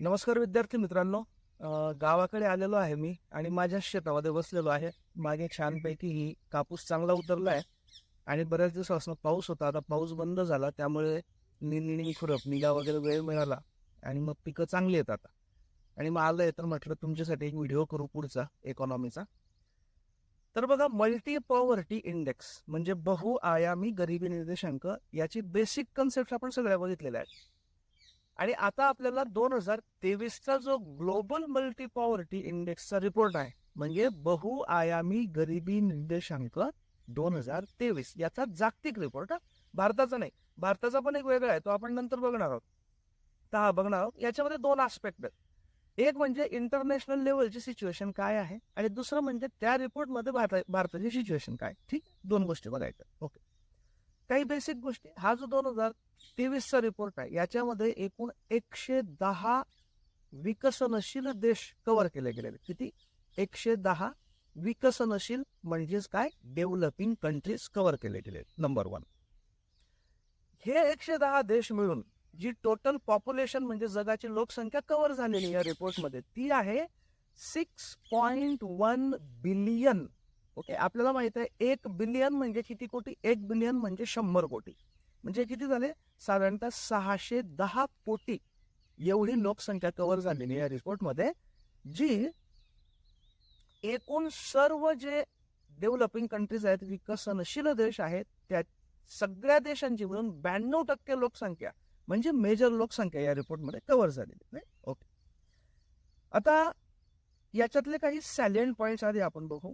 नमस्कार विद्यार्थी मित्रांनो. गावाकडे आलेलो आहे मी आणि माझ्या शेतामध्ये बसलेलो आहे. मागे छानपैकी ही कापूस चांगला उतरला आहे आणि बऱ्याच दिवसापासून पाऊस होता. आता पाऊस बंद झाला त्यामुळे निनिणी खुरप निगा वगैरे वेळ मिळाला आणि मग पिकं चांगली येतात आता आणि मग आलं तर म्हटलं तुमच्यासाठी एक व्हिडिओ करू पुढचा इकॉनॉमीचा तर बघा मल्टी पॉवर्टी इंडेक्स म्हणजे बहुआयामी गरिबी निर्देशांक याची बेसिक कन्सेप्ट आपण सगळ्या बघितलेल्या आहेत आणि आता आपल्याला दोन हजार तेवीसचा जो ग्लोबल मल्टी पॉवर्टी इंडेक्सचा रिपोर्ट आहे म्हणजे बहुआयामी गरिबी निर्देशांक दोन हजार तेवीस याचा जागतिक रिपोर्ट भारताचा नाही भारताचा पण एक वेगळा आहे तो आपण नंतर बघणार आहोत. तर हा बघणार आहोत. याच्यामध्ये दोन आस्पेक्ट आहेत. एक म्हणजे इंटरनॅशनल लेवलची सिच्युएशन काय आहे? आणि दुसरं म्हणजे त्या रिपोर्टमध्ये भारता भारताची सिच्युएशन काय? ठीक? दोन गोष्टी बघायच्या. ओके काही बेसिक गोष्टी हा जो दोन हजार तेवीसचा रिपोर्ट आहे याच्यामध्ये एकूण एकशे दहा विकसनशील देश कव्हर केले गेलेले किती? एकशे दहा विकसनशील म्हणजेच काय? डेव्हलपिंग कंट्रीज कव्हर केले गेले नंबर वन हे एकशे दहा देश मिळून जी टोटल पॉप्युलेशन म्हणजे जगाची लोकसंख्या कव्हर झालेली या रिपोर्टमध्ये ती आहे six point one billion okay? आपल्याला माहीत आहे एक बिलियन म्हणजे किती कोटी? एक बिलियन म्हणजे शंभर कोटी. म्हणजे किती झाले? साधारणतः सहाशे दहा कोटी एवढी लोकसंख्या कव्हर झालेली या रिपोर्टमध्ये जी एकूण सर्व जे डेव्हलपिंग कंट्रीज आहेत विकसनशील देश आहेत त्या सगळ्या देशांची मिळून ब्याण्णव टक्के लोकसंख्या म्हणजे मेजर लोकसंख्या या रिपोर्टमध्ये कव्हर झालेली नाही ओके? आता याच्यातले काही सॅलियंट पॉईंट्स आधी आपण बघू.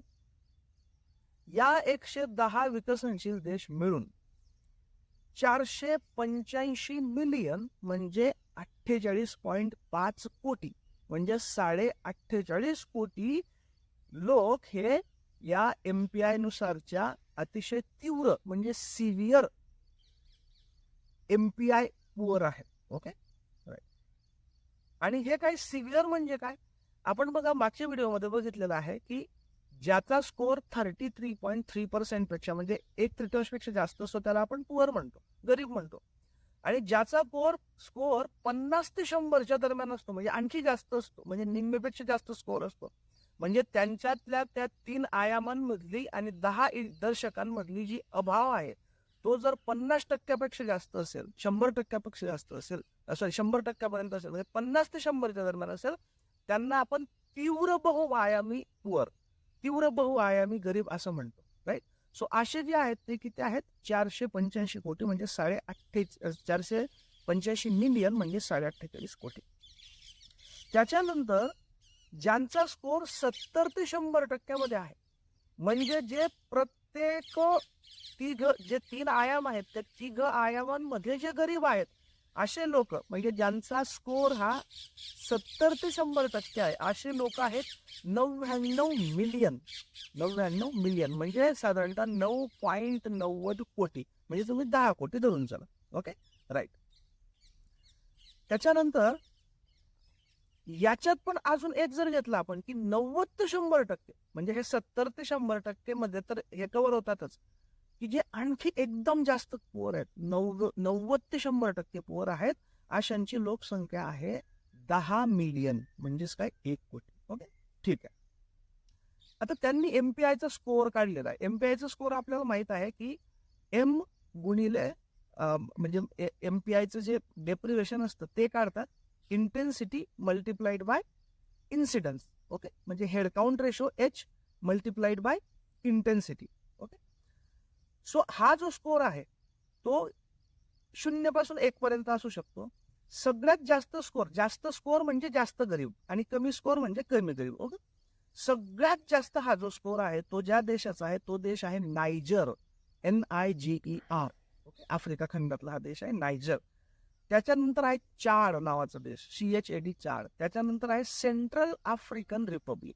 या एकशे दहा विकसनशील देश मिळून चारशे पंच्याऐंशी मिलियन म्हणजे अठ्ठेचाळीस पॉईंट पाच कोटी म्हणजे साडे अठ्ठेचाळीस कोटी लोक हे या एम पी आय नुसारच्या अतिशय तीव्र म्हणजे severe M P I poor आहेत. ओके आणि हे काय सिव्हिअर म्हणजे काय? आपण बघा मागच्या व्हिडिओमध्ये बघितलेलं आहे की ज्याचा score thirty three point three पर्सेंटपेक्षा म्हणजे एक तृतीयांशपेक्षा जास्त असतो त्याला आपण पुअर म्हणतो गरीब म्हणतो. आणि ज्याचा कोर स्कोअर पन्नास ते शंभरच्या दरम्यान असतो म्हणजे आणखी जास्त असतो म्हणजे निम्मेपेक्षा जास्त स्कोअर असतो. म्हणजे त्यांच्यातल्या त्या तीन आयामांमधली आणि दहा दर्शकांमधली जी अभाव आहे तो जर पन्नास टक्क्यापेक्षा जास्त असेल शंभर टक्क्यापेक्षा जास्त असेल सॉरी शंभर टक्क्यापर्यंत असेल म्हणजे पन्नास ते शंभरच्या दरम्यान असेल त्यांना आपण तीव्र बहुआयामी पुअर तीव्र बहुआयामी गरीब असं म्हणतो राईट सो असे जे आहेत ते किती आहेत? चारशे पंच्याऐंशी कोटी म्हणजे साडे अठ्ठे चारशे पंच्याऐंशी मिलियन म्हणजे साडे अठ्ठेचाळीस कोटी. त्याच्यानंतर ज्यांचा स्कोर सत्तर ते शंभर टक्क्यामध्ये आहे म्हणजे जे प्रत्येक तिघ जे तीन आयाम आहेत त्या तिघ आयामांमध्ये जे गरीब आहेत असे लोक म्हणजे ज्यांचा स्कोर हा सत्तर ते शंभर टक्के आहे असे लोक आहेत नव्याण्णव मिलियन नव्याण्णव मिलियन म्हणजे साधारणतः नऊ पॉईंट नव्वद कोटी. म्हणजे तुम्ही दहा कोटी धरून चला. ओके राईट त्याच्यानंतर याच्यात पण अजून एक जर घेतला आपण की नव्वद ते शंभर टक्के. म्हणजे हे सत्तर ते शंभर टक्के मध्ये तर हे कव्हर होतातच. की जे आणखी एकदम जास्त पुअर आहेत. नव्व नव्वद ते शंभर टक्के पुअर आहेत. अशांची लोकसंख्या आहे दहा मिलियन म्हणजेच काय एक कोटी. ओके? ठीक आहे. आता त्यांनी एमपीआयचा स्कोअर काढलेला आहे. एमपीआयचा स्कोअर आपल्याला माहीत आहे की एम गुणिले म्हणजे एमपीआयचं जे डेप्रिवेशन असतं ते काढतात. Intensity multiplied by incidence okay? म्हणजे head count ratio H multiplied by intensity so हा जो स्कोर आहे तो शून्यपासून एकपर्यंत एक पर्यंत असू शकतो. सगळ्यात जास्त स्कोर जास्त स्कोर म्हणजे जास्त गरीब आणि कमी स्कोर म्हणजे कमी गरीब ओके? सगळ्यात जास्त हा जो स्कोर आहे तो ज्या देशाचा आहे तो देश आहे Niger N I G E R okay? Africa खंडातला हा देश आहे नायजर. त्याच्यानंतर आहे चाड नावाचा देश C H A D Chad. त्याच्यानंतर आहे सेंट्रल आफ्रिकन रिपब्लिक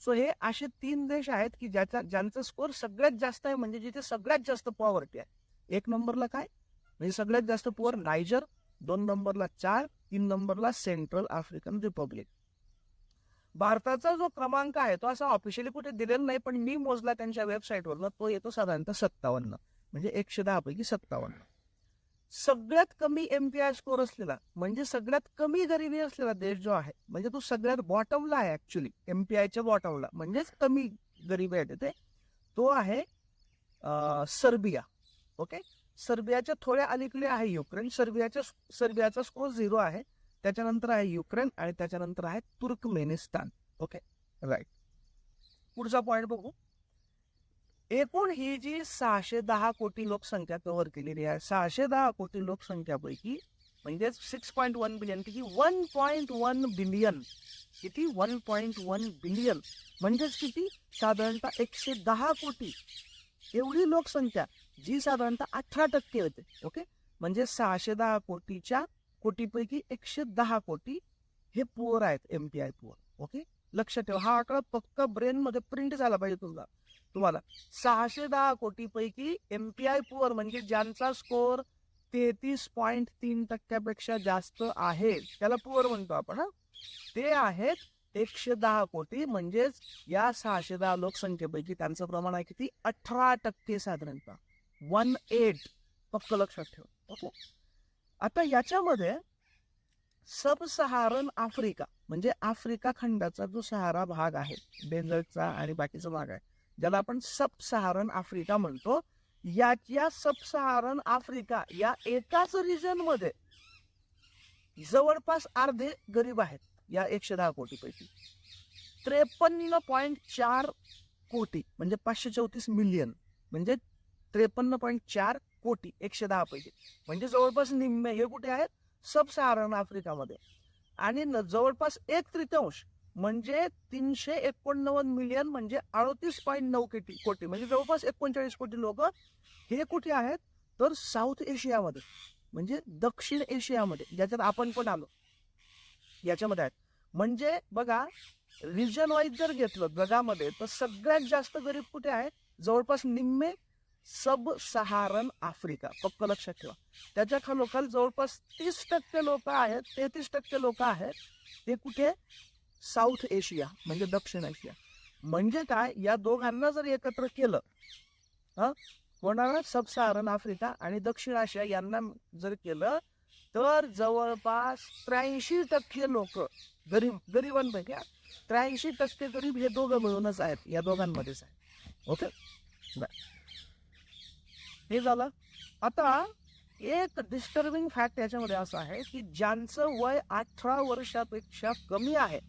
सो हे असे तीन देश आहेत की ज्याचा ज्यांचा स्कोर सगळ्यात जास्त आहे म्हणजे जिथे सगळ्यात जास्त पॉवर्टी आहे. एक नंबरला काय? म्हणजे सगळ्यात जास्त पुअर नायजर दोन नंबरला चार तीन नंबरला सेंट्रल आफ्रिकन रिपब्लिक भारताचा जो क्रमांक आहे तो असा ऑफिशियली कुठे दिलेला नाही पण मी मोजला त्यांच्या वेबसाईटवर तो येतो साधारणतः सत्तावन्न. म्हणजे एकशे दहा पैकी सत्तावन्न. सगळ्यात कमी एमपीआय स्कोर असलेला म्हणजे सगळ्यात कमी गरिबी असलेला देश जो आहे म्हणजे तो सगळ्यात बॉटमला आहे ऍक्च्युली एमपीआयच्या बॉटमला म्हणजेच कमी गरिबी आहे तिथे तो आहे सर्बिया ओके? सर्बियाच्या थोड्या अलीकडे आहे युक्रेन सर्बियाच्या सर्बियाचा स्कोर झिरो आहे त्याच्यानंतर आहे युक्रेन आणि त्याच्यानंतर आहे तुर्कमेनिस्तान ओके? राईट पुढचा पॉईंट बघू. एकूण ही जी सहाशे दहा कोटी लोकसंख्या कव्हर केलेली आहे सहाशे दहा कोटी लोकसंख्यापैकी म्हणजे सिक्स पॉईंट वन बिलियन किती? वन पॉईंट वन बिलियन किती? वन पॉईंट वन बिलियन म्हणजेच किती? साधारणतः एकशे दहा कोटी. एवढी लोकसंख्या जी साधारणतः अठरा टक्के होते ओके म्हणजे सहाशे दहा कोटीच्या कोटीपैकी एकशे दहा कोटी हे पुअर आहेत M P I poor okay लक्ष ठेवा. हा आकडा फक्त ब्रेन मध्ये प्रिंट झाला पाहिजे तुला तुम्हाला. सहाशे दहा कोटीपैकी एम पी आय पुअर म्हणजे ज्यांचा स्कोअर तेहतीस पॉईंट तीन टक्क्यापेक्षा जास्त आहे. त्याला पुअर म्हणतो आपण हा. ते आहेत एकशे दहा कोटी म्हणजेच या सहाशे दहा लोकसंख्येपैकी त्यांचं प्रमाण आहे किती? अठरा टक्के साधारणतः. वन एट फक्त लक्षात ठेवा. ओके? आता याच्यामध्ये सब सहारन आफ्रिका. म्हणजे आफ्रिका खंडाचा जो सहारा भाग आहे डेझर्टचा आणि बाकीचा भाग आहे ज्याला आपण सब सहारन आफ्रिका म्हणतो याच्या सब सहारन आफ्रिका या एकाच रिजनमध्ये जवळपास अर्धे गरीब आहेत या एकशे दहा कोटीपैकी. त्रेपन्न पॉईंट चार कोटी म्हणजे पाचशे चौतीस मिलियन म्हणजे त्रेपन्न पॉईंट चार कोटी एकशे दहा पैकी. म्हणजे जवळपास निम्मे हे कुठे आहेत? सब सहारण आफ्रिकामध्ये. आणि न- जवळपास एक तृतीयांश म्हणजे तीनशे एकोणनव्वद मिलियन म्हणजे अडतीस पॉईंट नऊ कोटी कोटी म्हणजे जवळपास एकोणचाळीस कोटी लोक हे कुठे आहेत? तर साऊथ एशियामध्ये म्हणजे दक्षिण एशियामध्ये ज्याच्यात आपण पण आलो. याच्यामध्ये आहेत. म्हणजे बघा रिजन वाईज जर घेतलं जगामध्ये तर सगळ्यात जास्त गरीब कुठे आहेत? जवळपास निम्मे सब सहारन आफ्रिका. पक्क लक्षात ठेवा. त्याच्या खालोखाल जवळपास तीस टक्के लोक आहेत तेहतीस टक्के लोक आहेत ते कुठे? साऊथ एशिया म्हणजे दक्षिण एशिया. म्हणजे काय? या दोघांना जर एकत्र केलं हा कोणाला सब सहारन आफ्रिका आणि दक्षिण आशिया यांना जर केलं तर जवळपास त्र्याऐंशी टक्के लोक गरीब गरिबांपैकी त्र्याऐंशी टक्के गरीब हे दोघं मिळूनच आहेत या दोघांमध्येच आहेत. ओके? बाय. हे झालं. आता एक डिस्टर्बिंग फॅक्ट याच्यामध्ये असं आहे की ज्यांचं वय अठरा वर्षापेक्षा कमी आहे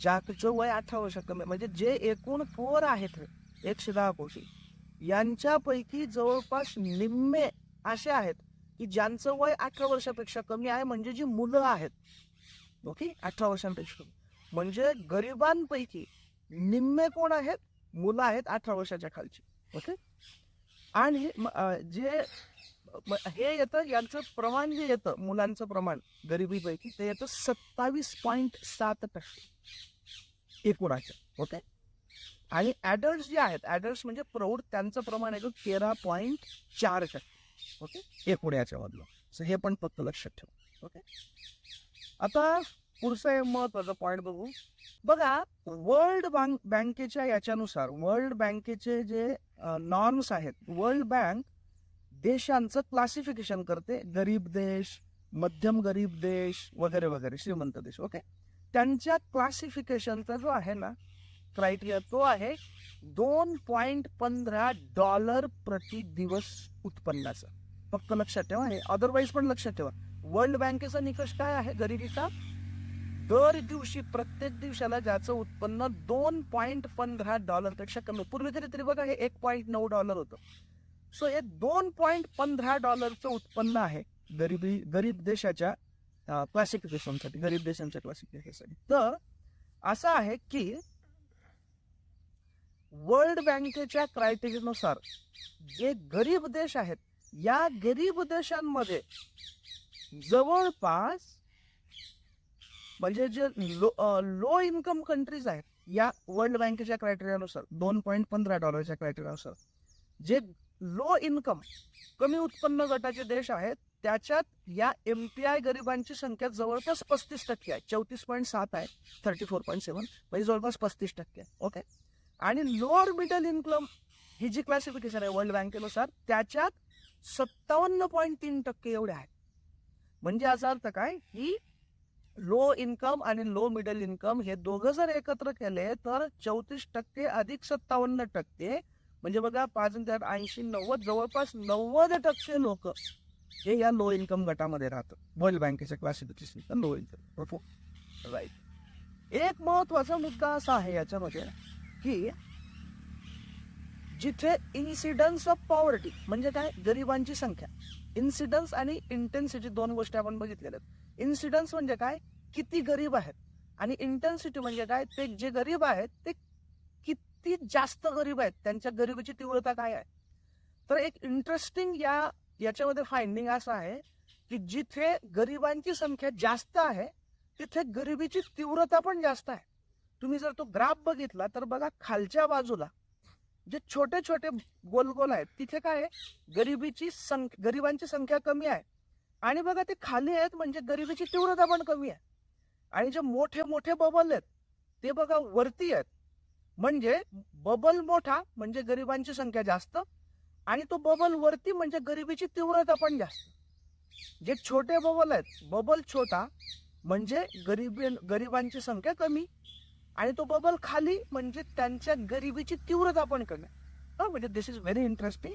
ज्याचं वय अठरा वर्ष कमी म्हणजे जे एकूण पोर आहेत एकशे दहा कोटी यांच्यापैकी जवळपास निम्मे असे आहेत की ज्यांचं वय अठरा वर्षापेक्षा कमी आहे म्हणजे जी मुलं आहेत. ओके? अठरा वर्षांपेक्षा कमी. म्हणजे गरिबांपैकी निम्मे कोण आहेत? मुलं आहेत अठरा वर्षाच्या खालची. ओके? आणि जे हे येतं यांचं प्रमाण जे येतं मुलांचं प्रमाण गरिबीपैकी ते येतं सत्तावीस पॉईंट सात टक्के. एकूणाचं ओके? आणि ॲडल्ट जे आहेत ॲडल्ट म्हणजे प्रौढ त्यांचं प्रमाण येतं तेरा पॉईंट चार टक्के ओके? एकूण याच्यामधलं सो हे पण फक्त लक्षात ठेवा ओके? आता पुढचा एक महत्वाचं पॉईंट बघू. बघा वर्ल्ड बँकेच्या याच्यानुसार वर्ल्ड बँकेचे जे नॉर्म्स आहेत वर्ल्ड बँक देशांचं क्लासिफिकेशन करते. गरीब देश मध्यम गरीब देश वगैरे वगैरे श्रीमंत देश ओके त्यांच्या क्लासिफिकेशनचा जो आहे ना क्रायटेरिया तो आहे दोन पॉइंट पंधरा डॉलर प्रति दिवस उत्पन्नाचा. फक्त लक्षात ठेवा हे अदरवाईज पण लक्षात ठेवा. वर्ल्ड बँकेचा निकष काय आहे? गरिबीचा? दर दिवशी प्रत्येक दिवसाला ज्याचं उत्पन्न दोन पॉईंट पंधरा डॉलरपेक्षा कमी. पूर्वी तरी तरी बघा हे एक पॉईंट नऊ डॉलर होतं. सो हे दोन पॉईंट पंधरा डॉलरचं उत्पन्न आहे गरिबी गरीब देशाच्या क्लासिफिकेशनसाठी गरीब देशांच्या क्लासिफिकेशनसाठी तर असं आहे की वर्ल्ड बँकेच्या क्रायटेरियानुसार जे गरीब देश आहेत या गरीब देशांमध्ये जवळपास म्हणजे जे लो लो इन्कम कंट्रीज आहेत या वर्ल्ड बँकेच्या क्रायटेरियानुसार दोन पॉईंट पंधरा डॉलरच्या क्रायटेरियानुसार जे लो इन्कम कमी उत्पन्न गटाचे देश आहेत त्याच्यात या एम पी आय गरिबांची संख्या जवळपास पस्तीस टक्के आहे. चौतीस पॉईंट सात आहे थर्टी फोर पॉईंट सेवन म्हणजे जवळपास पस्तीस टक्के आहे ओके आणि लोअर मिडल इन्कम ही जी क्लासिफिकेशन आहे वर्ल्ड बँकेनुसार त्याच्यात सत्तावन्न पॉईंट तीन टक्के एवढे आहेत. म्हणजे याचा अर्थ काय? ही लो इन्कम आणि लो मिडल इन्कम हे दोघं जर एकत्र केले तर चौतीस टक्के अधिक सत्तावन्न टक्के म्हणजे बघा पाच हजार ऐंशी नव्वद जवळपास नव्वद टक्के लोक हे या लो इन्कम गटामध्ये राहतात. वर्ल्ड बँकेच्या क्लासिफिकेशन लो इन्कम राईट एक महत्त्वाचा मुद्दा असा आहे याच्यामध्ये की जिथे इन्सिडन्स ऑफ पॉवर्टी म्हणजे काय? गरिबांची संख्या. इन्सिडन्स आणि इंटेन्सिटी दोन गोष्टी आपण बघितलेल्या आहेत. इन्सिडन्स म्हणजे काय? किती गरीब आहेत? आणि इंटेन्सिटी म्हणजे काय? ते जे गरीब आहेत ते किती जास्त गरीब आहेत? त्यांच्या गरिबीची तीव्रता काय आहे? तर एक इंटरेस्टिंग या याच्यामध्ये फाइंडिंग असं आहे की जिथे गरिबांची संख्या जास्त आहे तिथे गरिबीची तीव्रता पण जास्त आहे. तुम्ही जर तो ग्राफ बघितला तर बघा खालच्या बाजूला जे छोटे छोटे गोल गोल आहेत तिथे काय आहे? गरिबीची संख्या गरिबांची संख्या कमी आहे. आणि बघा ते खाली आहेत म्हणजे गरिबीची तीव्रता पण कमी आहे. आणि जे मोठे मोठे बबल आहेत ते बघा वरती आहेत. म्हणजे बबल मोठा म्हणजे गरिबांची संख्या जास्त आणि तो बबल वरती म्हणजे गरिबीची तीव्रता पण जास्त. जे छोटे बबल आहेत बबल छोटा म्हणजे गरिबी गरिबांची संख्या कमी आणि तो बबल खाली म्हणजे त्यांच्या गरिबीची तीव्रता पण कमी. हा म्हणजे दिस इज व्हेरी इंटरेस्टिंग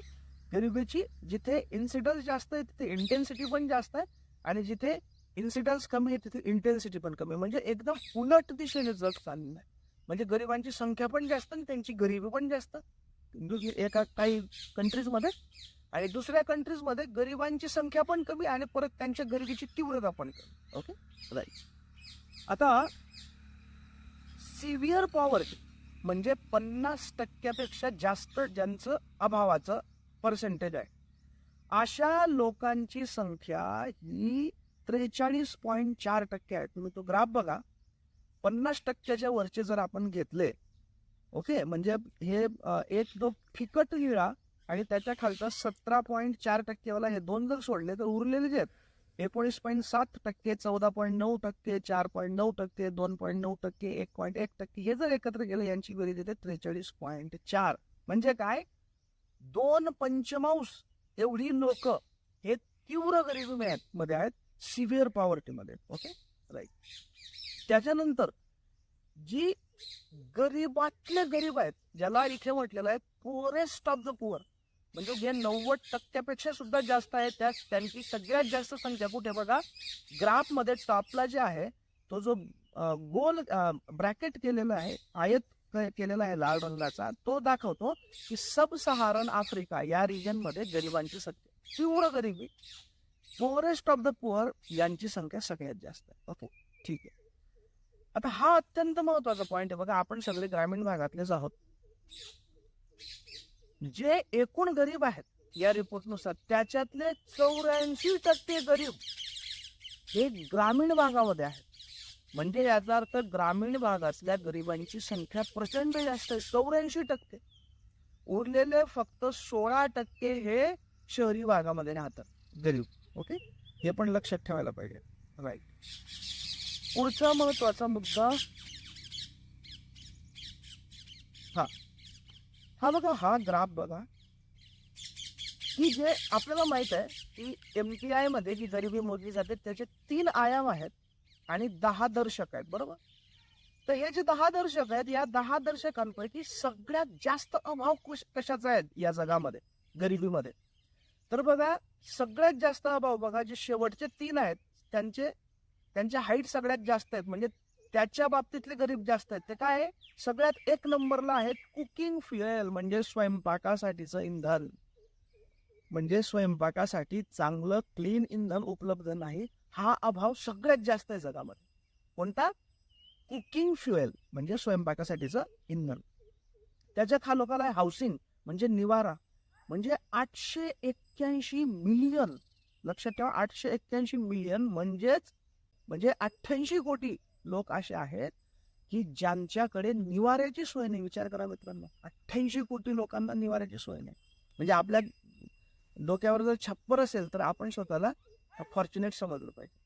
गरिबीची जिथे इन्सिडन्स जास्त आहे तिथे इंटेन्सिटी पण जास्त आहे आणि जिथे इन्सिडन्स कमी आहे तिथे इंटेन्सिटी पण कमी आहे. म्हणजे एकदम उलट दिशेने जग चाललेलं आहे म्हणजे गरिबांची संख्या पण जास्त आणि त्यांची गरिबी पण जास्त. एका काही कंट्रीजमध्ये आणि दुसऱ्या कंट्रीजमध्ये गरिबांची संख्या पण कमी आणि परत त्यांच्या गरिबीची तीव्रता पण कमी ओके राईट आता सिव्हिअर पॉवर्टी म्हणजे पन्नास टक्क्यापेक्षा जास्त ज्यांचं अभावाचं पर्सेंटेज आहे. अशा लोकांची संख्या ही त्रेचाळीस पॉईंट चार टक्के आहे तुम्ही तो ग्राफ बघा. पन्नास टक्क्याच्या वरचे जर आपण घेतले ओके म्हणजे हे एक जो फिकट निळा आणि त्याच्या खालचा सतरा पॉईंट चार टक्केवाला हे दोन जर सोडले तर उरलेले जे आहेत एकोणीस पॉईंट सात टक्के चौदा पॉईंट नऊ टक्के चार पॉईंट नऊ टक्के दोन पॉईंट नऊ टक्के एक पॉईंट एक टक्के हे जर एकत्र केलं यांची बेरीज येते त्रेचाळीस पॉईंट चार. म्हणजे काय? दोन पंचमांश एवढी लोक हे तीव्र गरिबी मध्ये आहेत. Severe पॉवर्टीमध्ये okay? राईट त्याच्यानंतर जी गरीबातले गरीब आहेत ज्याला इथे म्हटलेलं आहे पुअरेस्ट ऑफ द पुअर म्हणजे जे नव्वद टक्क्यापेक्षा सुद्धा जास्त आहे त्या त्यांची सगळ्यात जास्त संख्या कुठे बघा? ग्राफमध्ये टॉपला जे आहे तो जो गोल ब्रॅकेट केलेला आहे आयत केलेला आहे लाल रंगाचा तो दाखवतो की सब सहारण आफ्रिका या रिजनमध्ये गरिबांची संख्या. तीव्र गरिबी. पोअरेस्ट ऑफ द पुअर यांची संख्या सगळ्यात जास्त आहे. ओके ठीक आहे. आता हा अत्यंत महत्त्वाचा पॉईंट आहे. बघा आपण सगळे ग्रामीण भागातलेच आहोत. जे एकूण गरीब आहेत या रिपोर्टनुसार त्याच्यातले चौऱ्याऐंशी टक्के गरीब हे ग्रामीण भागामध्ये आहेत. म्हणजे याचा अर्थ ग्रामीण भागातल्या गरिबांची संख्या प्रचंड जास्त आहे. चौऱ्याऐंशी टक्के. उरलेले फक्त सोळा टक्के हे शहरी भागामध्ये राहतात. गरीब. ओके? हे पण लक्षात ठेवायला पाहिजे. राईट पुढचा महत्त्वाचा मुद्दा. हा. हा बघा हा ग्राफ बघा. की जे आपल्याला माहीत आहे की एम टी आयमध्ये जी गरिबी मोजली जाते त्याचे तीन आयाम आहेत आणि दहा दर्शक आहेत बरोबर? तर हे जे दहा दर्शक आहेत या दहा दर्शकांपैकी सगळ्यात जास्त अभाव कशाचा आहे या जगामध्ये गरिबीमध्ये? तर बघा सगळ्यात जास्त अभाव बघा जे शेवटचे तीन आहेत त्यांचे त्यांच्या हाईट सगळ्यात जास्त आहेत. म्हणजे त्याच्या बाबतीतले गरीब जास्त आहेत. ते काय आहे? सगळ्यात एक नंबरला आहेत कुकिंग फ्युएल म्हणजे स्वयंपाकासाठीचं इंधन. म्हणजे स्वयंपाकासाठी चांगलं क्लीन इंधन उपलब्ध नाही. हा अभाव सगळ्यात जास्त आहे जगामध्ये. कोणता? कुकिंग फ्युएल म्हणजे स्वयंपाकासाठीचं इंधन. त्याच्या खालोखाल आहे हाऊसिंग म्हणजे निवारा. म्हणजे आठशे एक्क्याऐंशी मिलियन. लक्षात ठेवा आठशे एक्क्याऐंशी मिलियन म्हणजेच म्हणजे अठ्ठ्याऐंशी कोटी लोक असे आहेत की ज्यांच्याकडे निवाऱ्याची सोय नाही. विचार करा मित्रांनो अठ्ठ्याऐंशी कोटी लोकांना निवाऱ्याची सोय नाही. म्हणजे आपल्या डोक्यावर जर छप्पर असेल तर आपण स्वतःला फॉर्च्युनेट समजलं पाहिजे.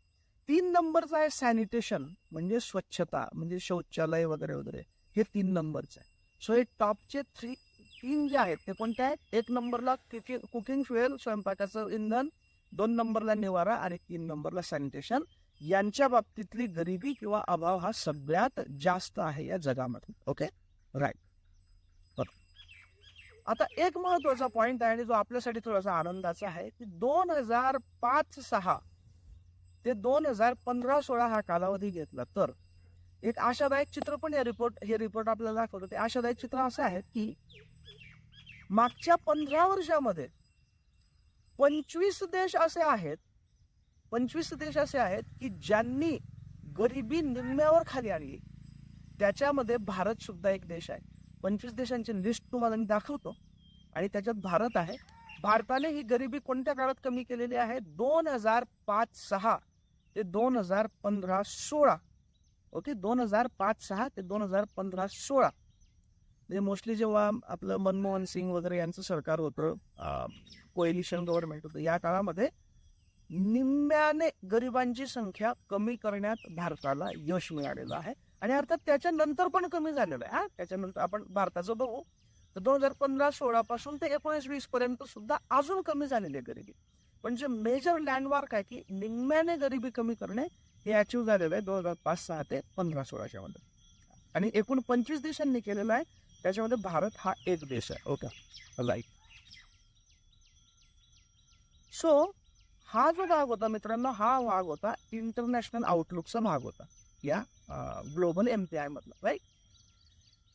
तीन नंबरचं आहे सॅनिटेशन म्हणजे स्वच्छता म्हणजे शौचालय वगैरे वगैरे. हे तीन नंबरचं आहे. सो हे टॉपचे थ्री तीन जे आहेत ते कोणते आहेत? एक नंबरला कुकिंग फ्युएल स्वयंपाकाचं इंधन दोन नंबरला निवारा आणि तीन नंबरला सॅनिटेशन. यांच्या बाबतीतली गरिबी किंवा अभाव हा सगळ्यात जास्त आहे या जगामध्ये. ओके? राईट आता एक महत्त्वाचा पॉइंट आहे आणि जो आपल्यासाठी थोडासा आनंदाचा आहे की दोन हजार पाच सहा ते दोन हजार पंधरा सोळा हा कालावधी घेतला तर एक आशादायक चित्र पण या रिपोर्ट हे रिपोर्ट आपल्याला दाखवतो ते आशादायक चित्र असं आहे की मागच्या पंधरा वर्षामध्ये पंचवीस देश असे आहेत पंचवीस देश असे आहेत की ज्यांनी गरिबी निम्म्यावर खाली आणली. त्याच्यामध्ये भारत सुद्धा एक देश आहे. पंचवीस देशांची लिस्ट तुम्हाला मी दाखवतो. आणि त्याच्यात भारत आहे. भारताने ही गरिबी कोणत्या काळात कमी केलेली आहे? दोन हजार पाच सहा ते दोन हजार पंधरा सोळा. ओके दोन हजार पाच सहा ते दोन हजार पंधरा सोळा. म्हणजे मोस्टली जेव्हा आपलं मनमोहन सिंग वगैरे यांचं सरकार होतं कोएलिशन गव्हर्नमेंट होतं या काळामध्ये निम्म्याने गरिबांची संख्या कमी करण्यात भारताला यश मिळालेलं आहे. आणि अर्थात त्याच्यानंतर पण कमी झालेलं आहे हा. त्याच्यानंतर आपण भारताचं बघू. तर दोन हजार पंधरा सोळा पासून ते एकोणीस वीस पर्यंत सुद्धा अजून कमी झालेली आहे गरिबी. पण जे मेजर लँडमार्क आहे की निम्म्याने गरिबी कमी करणे हे अचीव झालेलं आहे दोन हजार पाच सहा ते पंधरा सोळाच्या मध्ये आणि एकूण पंचवीस देशांनी केलेलं आहे. त्याच्यामध्ये भारत हा एक देश आहे. ओके? राईट सो हा जो भाग होता मित्रांनो हा भाग होता इंटरनॅशनल आउटलुकचा भाग होता. या ग्लोबल एम पी आय मधला. राईट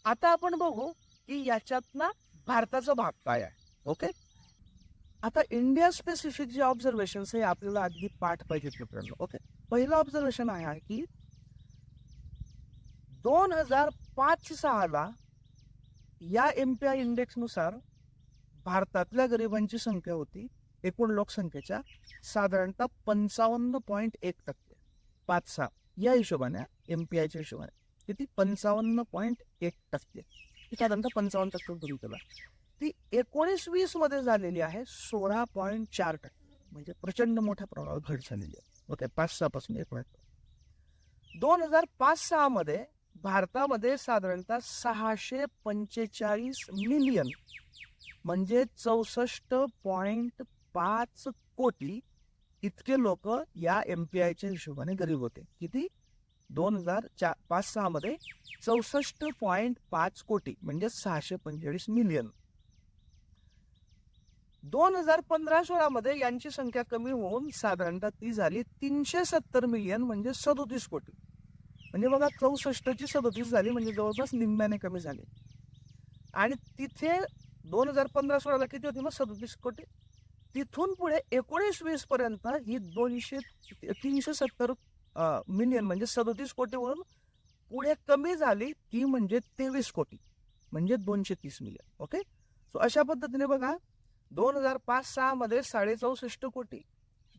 आता आपण बघू की याच्यातला भारताचा भाग काय आहे. ओके आता इंडिया स्पेसिफिक जे ऑब्झर्वेशन्स हे आपल्याला अगदी पाठ पाहिजेत मित्रांनो. ओके पहिलं ऑब्झर्वेशन आहे की दोन हजार पाच सहाला या एम पी आय इंडेक्सनुसार भारतातल्या गरिबांची संख्या होती एकूण लोकसंख्येच्या साधारणतः पंचावन्न पॉईंट एक टक्के. पाच सहा या हिशोबाने एम पी आयच्या हिशोबाने किती? पंचावन्न पॉईंट एक टक्के. साधारणतः पंचावन्न टक्के कमी केला ती एकोणीस वीसमध्ये झालेली आहे सोळा पॉईंट चार टक्के. म्हणजे प्रचंड मोठ्या प्रमाणावर घट झालेली आहे. ओके पाच सहापासून एक एकोणीस दोन हजार पाच सहामध्ये भारतामध्ये साधारणतः सहाशे पंचेचाळीस मिलियन म्हणजे चौसष्ट पॉईंट पाच कोटी इतके लोक या एम पी आयच्या हिशोबाने गरीब होते. किती? दोन हजार चार पाच सहामध्ये चौसष्ट पॉईंट पाच कोटी म्हणजे सहाशे पंचेचाळीस मिलियन. दोन हजार पंधरा सोळा मध्ये यांची संख्या कमी होऊन साधारणतः ती झाली तीनशे सत्तर मिलियन म्हणजे सदोतीस कोटी. म्हणजे बघा चौसष्टची सदोतीस झाली म्हणजे जवळपास निम्म्याने कमी झाली. आणि तिथे दोन हजार पंधरा सोळाला किती होती मग? सदोतीस कोटी. तिथून पुढे एकोणीस वीस पर्यंत ही दोनशे तीनशे सत्तर मिलियन म्हणजे सदोतीस कोटीवरून पुढे कमी झाली ती म्हणजे तेवीस कोटी. म्हणजे दोनशे तीस मिलियन ओके? सो अशा पद्धतीने बघा दोन हजार पाच सहा मध्ये साडे चौसष्ट कोटी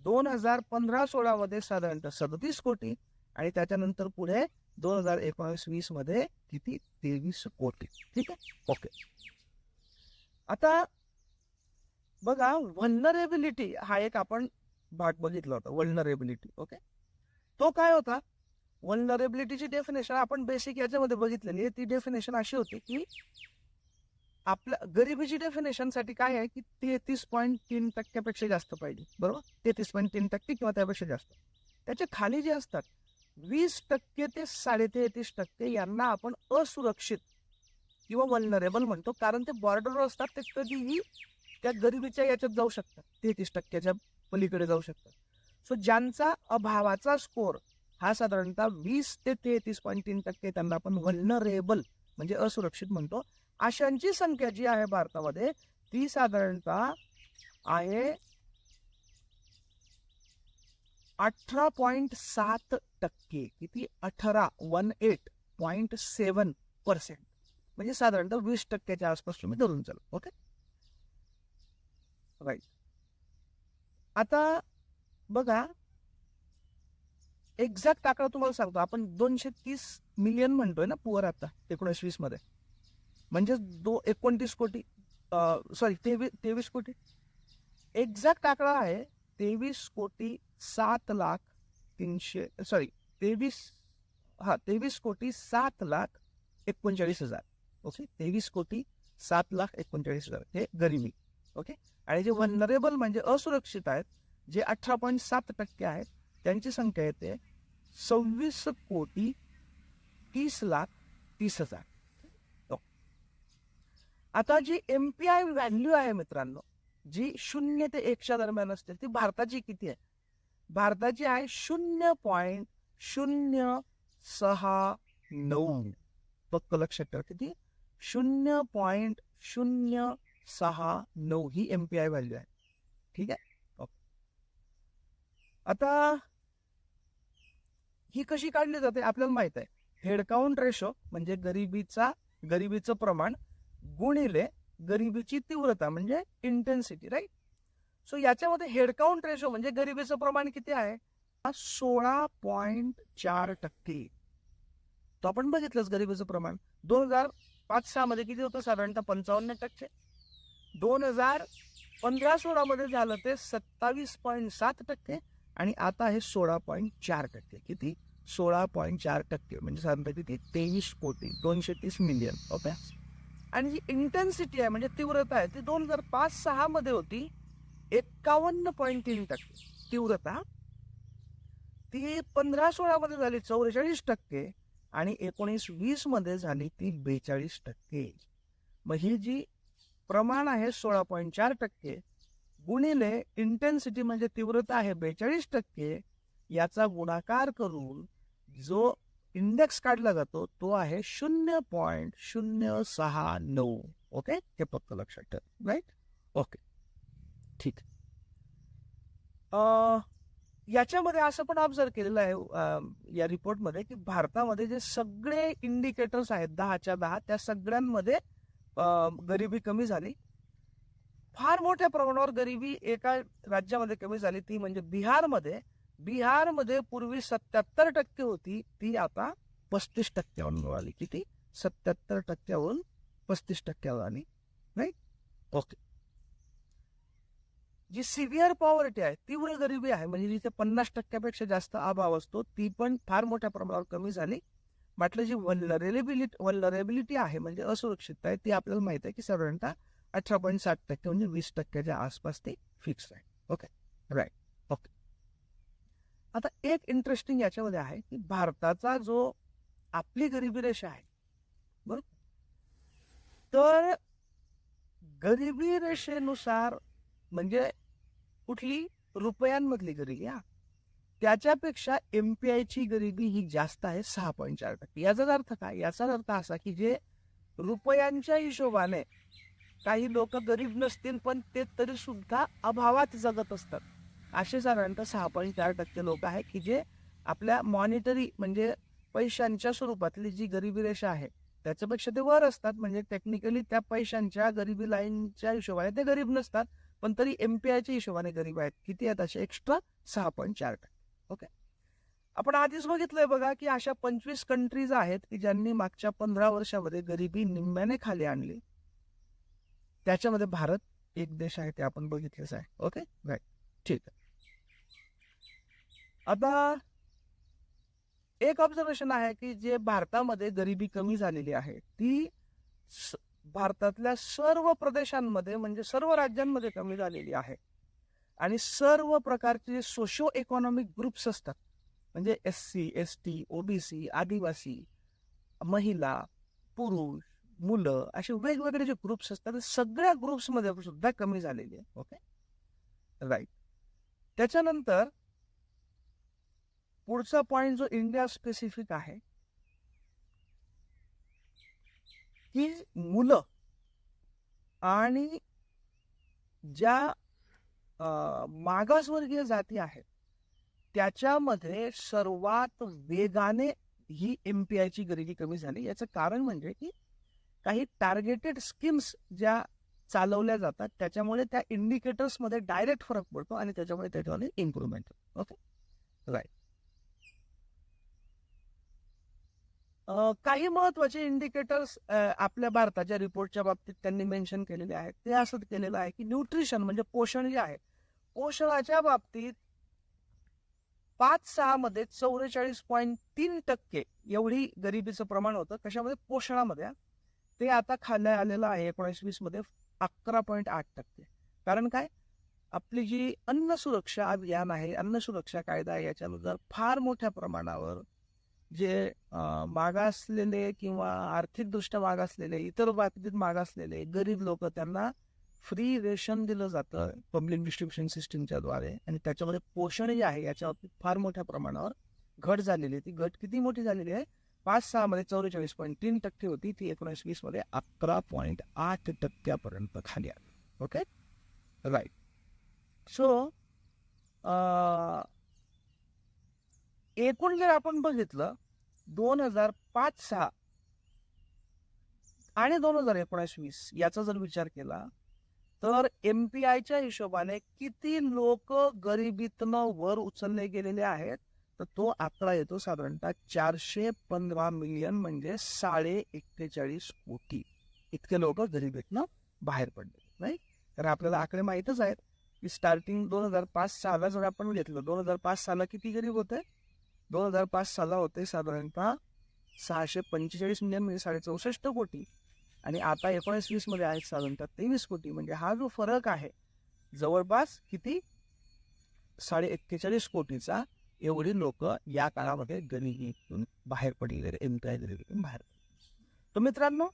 दोन हजार पंधरा सोळा मध्ये साधारणतः सदतीस कोटी आणि त्याच्यानंतर पुढे दोन हजार एकोणीस वीसमध्ये किती? तेवीस कोटी. ठीक आहे? ओके. आता बघा व्हल्नरेबिलिटी हा एक आपण भाग बघितला होता वल्नरेबिलिटी ओके? तो काय होता? वल्नरेबिलिटीची डेफिनेशन आपण बेसिक याच्यामध्ये बघितलेली आहे. ती डेफिनेशन अशी होती की आपल्या गरिबीची डेफिनेशनसाठी काय आहे की तेहतीस पॉईंट तीन टक्क्यापेक्षा जास्त पाहिजे बरोबर? तेहतीस पॉईंट तीन टक्के किंवा त्यापेक्षा जास्त. त्याच्याखाली जे असतात वीस टक्के ते साडे तेहतीस टक्के यांना आपण असुरक्षित किंवा वल्नरेबल म्हणतो कारण ते बॉर्डरवर असतात ते कधीही त्या गरिबीच्या याच्यात जाऊ शकतात. तेहतीस टक्क्याच्या पलीकडे जाऊ शकतात. सो ज्यांचा अभावाचा स्कोर हा साधारणतः वीस ते तेहतीस पॉईंट तीन टक्के त्यांना आपण वल्नरेबल म्हणजे असुरक्षित म्हणतो. अशांची संख्या जी आहे भारतामध्ये ती साधारणतः आहे अठरा पॉइंट सात टक्के. किती? अठरा one eight point seven percent. म्हणजे साधारणतः वीस टक्क्याच्या आसपास तुम्ही धरून चाल. ओके? राईट आता बघा एक्झॅक्ट आकडा तुम्हाला सांगतो. आपण दोनशे तीस मिलियन म्हणतोय ना पुअर आता एकोणीस वीसमध्ये म्हणजे दो एकोणतीस कोटी सॉरी तेवीस तेवीस कोटी? एक्झॅक्ट आकडा आहे तेवीस कोटी सात लाख तीनशे सॉरी तेवीस हा तेवीस कोटी सात लाख एकोणचाळीस हजार. ओके तेवीस कोटी सात लाख एकोणचाळीस हजार. हे गरिबी. ओके आणि जे वनरेबल म्हणजे असुरक्षित आहेत जे अठरा पॉईंट सात टक्के आहेत त्यांची संख्या येते सव्वीस कोटी तीस लाख तीस हजार. आता जी एम पी आय व्हॅल्यू आहे मित्रांनो जी शून्य ते एकच्या दरम्यान असते ती भारताची किती आहे? भारताची आहे शून्य पॉईंट शून्य सहा नऊ. फक्त लक्षात ठेवा किती? शून्य पॉईंट शून्य सहा नऊ ही एम पी आय व्हॅल्यू आहे. ठीक आहे? ओके. आता ही कशी काढली जाते? आपल्याला माहीत आहे. हेडकाउंट रेशो म्हणजे गरिबीचा गरिबीचं प्रमाण गुणिले गरिबीची तीव्रता म्हणजे इंटेन्सिटी राईट सो याच्यामध्ये हेडकाउंट रेशो म्हणजे गरिबीचं प्रमाण किती आहे? सोळा पॉइंट चार टक्के. तो आपण बघितलंच गरिबीचं प्रमाण. दोन हजार पाच सहा मध्ये किती होतं? साधारणतः पंचावन्न टक्के. दोन हजार पंधरा सोळा मध्ये झालं ते सत्तावीस पॉईंट सात टक्के आणि आता हे सोळा पॉईंट चार टक्के. किती? सोळा पॉईंट चार टक्के. म्हणजे साधारणतः किती? तेवीस कोटी. दोनशे तीस मिलियन ओके? आणि जी इंटेन्सिटी आहे म्हणजे तीव्रता आहे ती दोन हजार पाच सहा मध्ये होती. एक्कावन्न पॉईंट तीन टक्के तीव्रता. ती पंधरा सोळा मध्ये झाली चौवेचाळीस टक्के आणि एकोणीस वीसमध्ये झाली ती बेचाळीस टक्के. मग ही जी प्रमाण आहे सोळा पॉईंट चार टक्के गुणिले इंटेन्सिटी म्हणजे तीव्रता आहे बेचाळीस टक्के याचा गुणाकार करून जो इंडेक्स काढला जातो तो आहे शून्य पॉइंट शून्य सहा नऊ. ओके? हे फक्त लक्षात ठेव. Right okay. ठीक. अं, याच्यामध्ये असं पण ऑब्झर्व केलेलं आहे या रिपोर्टमध्ये की भारतामध्ये जे सगळे इंडिकेटर्स आहेत दहाच्या दहा त्या सगळ्यांमध्ये गरिबी कमी झाली. फार मोठ्या प्रमाणावर गरिबी एका राज्यामध्ये कमी झाली. ती म्हणजे बिहारमध्ये बिहारमध्ये पूर्वी सत्याहत्तर टक्के होती ती आता पस्तीस टक्क्यावर आली किती? सत्याहत्तर टक्क्यावरून पस्तीस टक्क्यावर आली. नाही? ओके. जी सिव्हिअर पॉवर्टी आहे तीव्र गरिबी आहे म्हणजे जिथे पन्नास टक्क्यापेक्षा जास्त अभाव असतो ती पण फार मोठ्या प्रमाणावर कमी झाली. म्हटलं जी वल्लरेबिलिटी वल्नरेबिलिटी आहे म्हणजे असुरक्षितता आहे ती आपल्याला माहीत आहे की साधारणतः अठरा पॉईंट साठ टक्के म्हणजे वीस टक्क्याच्या आसपास ते फिक्स आहे. ओके. राईट आता एक इंटरेस्टिंग याच्यामध्ये आहे की भारताचा जो आपली गरिबी रेषा आहे बरोबर तर गरिबी रेषेनुसार म्हणजे कुठली? रुपयांमधली गरिबी हा. त्याच्यापेक्षा एमपीआय ची गरिबी ही जास्त आहे सहा पॉईंट चार टक्के. याचाच अर्थ काय? याचा अर्थ असा की जे रुपयांच्या हिशोबाने काही लोक गरीब नसतील पण ते तरी सुद्धा अभावात जगत असतात. असे साधारणतः सहा पॉईंट चार टक्के लोक आहेत की जे आपल्या मॉनिटरी म्हणजे पैशांच्या स्वरूपातली जी गरिबी रेषा आहे त्याच्यापेक्षा ते वर असतात. म्हणजे टेक्निकली त्या पैशांच्या गरिबी लाईनच्या हिशोबाने ते गरीब नसतात पण तरी एम पी आयच्या हिशोबाने गरीब आहेत. किती आहेत? असे एक्स्ट्रा सहा पॉईंट चार टक्के. ओके आपण आधीच बघितलंय बघा की अशा पंचवीस कंट्रीज आहेत की ज्यांनी मागच्या पंधरा वर्षामध्ये गरिबी निम्म्याने खाली आणली. त्याच्यामध्ये भारत एक देश आहे ते आपण बघितलेच आहे. ओके राईट ठीक आहे. आता एक ऑब्झर्वेशन आहे की जे भारतामध्ये गरिबी कमी झालेली आहे ती भारतातल्या सर्व प्रदेशांमध्ये म्हणजे सर्व राज्यांमध्ये कमी झालेली आहे. आणि सर्व प्रकारचे जे सोशो इकॉनॉमिक ग्रुप्स असतात म्हणजे S C S T OBC आदिवासी महिला पुरुष मुलं असे वेगवेगळे जे ग्रुप्स असतात ते सगळ्या ग्रुप्समध्ये सुद्धा कमी झालेली आहे ओके राईट त्याच्यानंतर पुढचा पॉइंट जो इंडिया स्पेसिफिक आहे की मुलं आणि ज्या मागासवर्गीय जाती आहेत त्याच्यामध्ये सर्वात वेगाने ही एम पी ची गरिबी कमी झाली. याचं कारण म्हणजे की काही टार्गेटेड स्कीम्स ज्या चालवल्या जातात त्याच्यामुळे त्या इंडिकेटर्समध्ये डायरेक्ट फरक पडतो आणि त्याच्यामुळे त्याच्यामध्ये इम्प्रुव्हमेंट ओके राईट काही महत्त्वाचे इंडिकेटर्स आपल्या भारताच्या रिपोर्टच्या बाबतीत त्यांनी मेन्शन केलेले आहेत. ते असं केलेलं आहे की न्यूट्रिशन म्हणजे पोषण जे आहे पोषणाच्या बाबतीत पाच सहा मध्ये चौवेचाळीस पॉईंट तीन टक्के एवढी गरिबीचं प्रमाण होतं. कशामध्ये? पोषणामध्ये ते आता खाल्या आलेलं आहे एकोणीसशे वीसमध्ये अकरा पॉईंट आठ टक्के. कारण काय? आपली जी अन्न सुरक्षा अभियान आहे अन्न सुरक्षा कायदा आहे याच्यानुसार फार मोठ्या प्रमाणावर जे मागासलेले किंवा आर्थिकदृष्ट्या मागासलेले इतर बाबतीत मागासलेले गरीब लोक त्यांना फ्री रेशन दिलं जातं पब्लिक डिस्ट्रीब्युशन सिस्टीमच्या द्वारे. आणि त्याच्यामध्ये पोषण जे आहे. याच्यावरती फार मोठ्या प्रमाणावर घट झालेली आहे. ती घट किती मोठी झालेली आहे? पाच सहा मध्ये चौवेचाळीस पॉईंट तीन टक्के होती. ती एकोणीस वीसमध्ये अकरा पॉईंट आठ टक्क्यापर्यंत खाली आली. ओके राईट सो एकूण जर आपण बघितलं दोन हजार पाच सहा आणि दोन हजार एकोणीस वीस याचा जर विचार केला तर एमपीआयच्या हिशोबाने किती लोक गरिबीतनं वर उचलले गेलेले आहेत तर तो आकडा येतो साधारणतः चारशे पंधरा मिलियन म्हणजे साडे एक्केचाळीस कोटी. इतके लोक गरिबीतनं बाहेर पडले नाही तर आपल्याला आकडे माहीतच आहेत की स्टार्टिंग दोन हजार पाच सहाला जर आपण घेतलं दोन हजार पाच साला किती गरीब होते? दोन हजार पाच साला होते साधारणतः सहाशे पंचेचाळीस मिलियन म्हणजे साडे चौसष्ट कोटी. आणि आता एकोणीस वीसमध्ये आहेत साधारणतः तेवीस कोटी. म्हणजे हा जो फरक आहे जवळपास किती? साडे एक्केचाळीस कोटीचा एवढी लोक या काळामध्ये गरिबीतून बाहेर पडलेले एमपीआय गरिबीतून बाहेर पडले तर मित्रांनो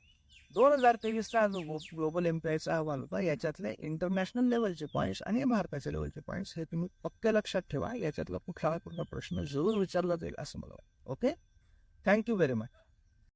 दोन हजार तेवीसचा जो ग्लोबल एमपीआयचा अहवाल होता याच्यातले इंटरनॅशनल लेवलचे पॉईंट्स आणि भारताच्या लेवलचे पॉईंट्स हे तुम्ही पक्के लक्षात ठेवा. याच्यातला कुठला कुठला प्रश्न जरूर विचारला जाईल असं मला वाटतं. Okay? Thank you very much.